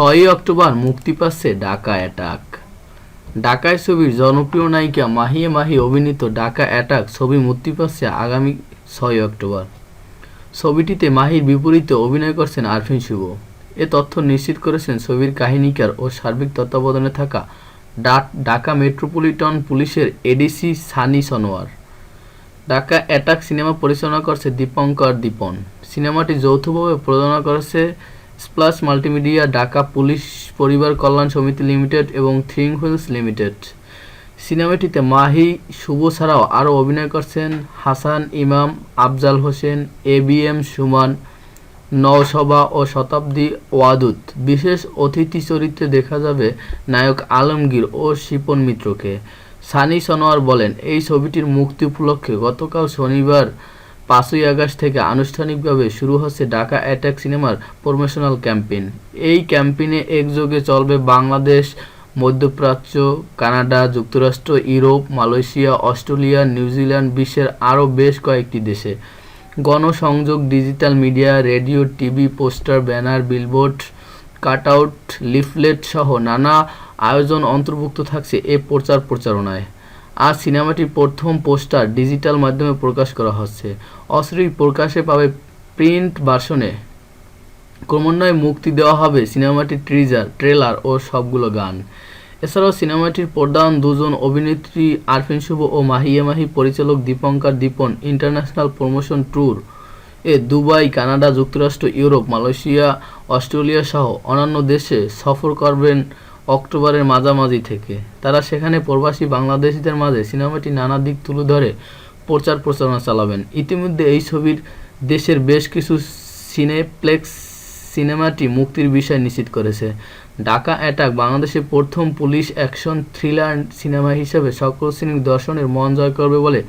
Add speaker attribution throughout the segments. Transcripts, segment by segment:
Speaker 1: ছয়ই অক্টোবর মুক্তি পাচ্ছে ডাকা অ্যাটাক। ডাকায় ছবির জনপ্রিয় নায়িকা মাহিয়ে মাহি অভিনীত ডাকা অ্যাটাক ছবি মুক্তি পাচ্ছে আগামী ছয় অক্টোবর। ছবিটিতে মাহির বিপরীতে অভিনয় করছেন আরফিন শুভ। এ তথ্য নিশ্চিত করেছেন ছবির কাহিনীকার ও সার্বিক তত্ত্বাবধানে থাকা ঢাকা মেট্রোপলিটন পুলিশের ADC Sunny Sanowar. Dhaka attack cinema পরিচালনা করছে দীপঙ্কর দীপন। সিনেমাটি যৌথভাবে প্রযোজনা করেছে স্প্লাস মাল্টিমিডিয়া ঢাকা পুলিশ পরিবার কল্যাণ সমিতি লিমিটেড এবং থ্রিং হুইলস লিমিটেড। সিনেমাটিতে মাহি শুভ ছাড়াও আরও অভিনয় করছেন Hasan, Imam, Afzal Hossain, A B M, Suman নওসভা ও শতাব্দী ওয়াদুত বিশেষ অতিথি চরিত্রে দেখা যাবে নায়ক আলমগীর ও শিপন মিত্রকে। সানি সনোয়ার বলেন, এই ছবিটির মুক্তি উপলক্ষে গতকাল শনিবার পাঁচই আগস্ট থেকে আনুষ্ঠানিকভাবে শুরু হচ্ছে ঢাকা অ্যাটাক সিনেমার প্রমোশনাল ক্যাম্পেইন। এই ক্যাম্পেইনে একযোগে চলবে বাংলাদেশ, মধ্যপ্রাচ্য, কানাডা, যুক্তরাষ্ট্র, ইউরোপ, মালয়েশিয়া, অস্ট্রেলিয়া, নিউজিল্যান্ড, বিশ্বের আরও বেশ কয়েকটি দেশে। গণসংযোগ, digital media, radio, TV, poster, banner, billboard, cutout, leaflet সহ নানা আয়োজন অন্তর্ভুক্ত থাকছে এ প্রচার প্রচারণায়। আর সিনেমাটির প্রথম পোস্টার ডিজিটাল মাধ্যমে প্রকাশ করা হচ্ছে। অশ্রী প্রকাশে পাবে প্রিন্ট ভার্সনে। ক্রমান্বয়ে মুক্তি দেওয়া হবে সিনেমাটির ট্রিজার ট্রেলার ও সবগুলো গান। এছাড়াও সিনেমাটির প্রধান দুজন অভিনেত্রী আরফিন শুভ ও মাহিয়া মাহি, পরিচালক Dipankar Dipon international promotion tour এ দুবাই, কানাডা, যুক্তরাষ্ট্র, ইউরোপ, মালয়েশিয়া, অস্ট্রেলিয়া সহ অন্যান্য দেশে সফর করবেন অক্টোবরের মাঝামাঝি থেকে। তারা সেখানে প্রবাসী বাংলাদেশিদের মাঝে সিনেমাটি নানা দিক তুলে ধরে প্রচার প্রচারণা চালাবেন। ইতিমধ্যে এই ছবির দেশের বেশ কিছু সিনেপ্লেক্স সিনেমাটি মুক্তির বিষয় নিশ্চিত করেছে। ঢাকা অ্যাটাক বাংলাদেশের প্রথম পুলিশ অ্যাকশন থ্রিলার সিনেমা হিসেবে সকল শ্রেণির দর্শনের মন জয় করবে বলে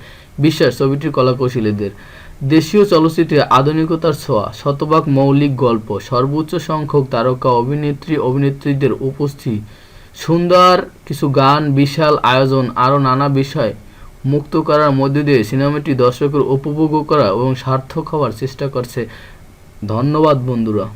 Speaker 1: বিশ্বাস ছবিটির কলাকৌশলীদের। দেশীয় চলচ্চিত্রে আধুনিকতার ছোঁয়া, শতভাগ মৌলিক গল্প, সর্বোচ্চ সংখ্যক তারকা অভিনেত্রী, অভিনেত্রীদের উপস্থিত, সুন্দর কিছু গান, বিশাল আয়োজন, আরও নানা বিষয় মুক্ত করার মধ্য দিয়ে সিনেমাটি দর্শকের উপভোগ করা এবং সার্থক হওয়ার চেষ্টা করছে। ধন্যবাদ, বন্ধুরা।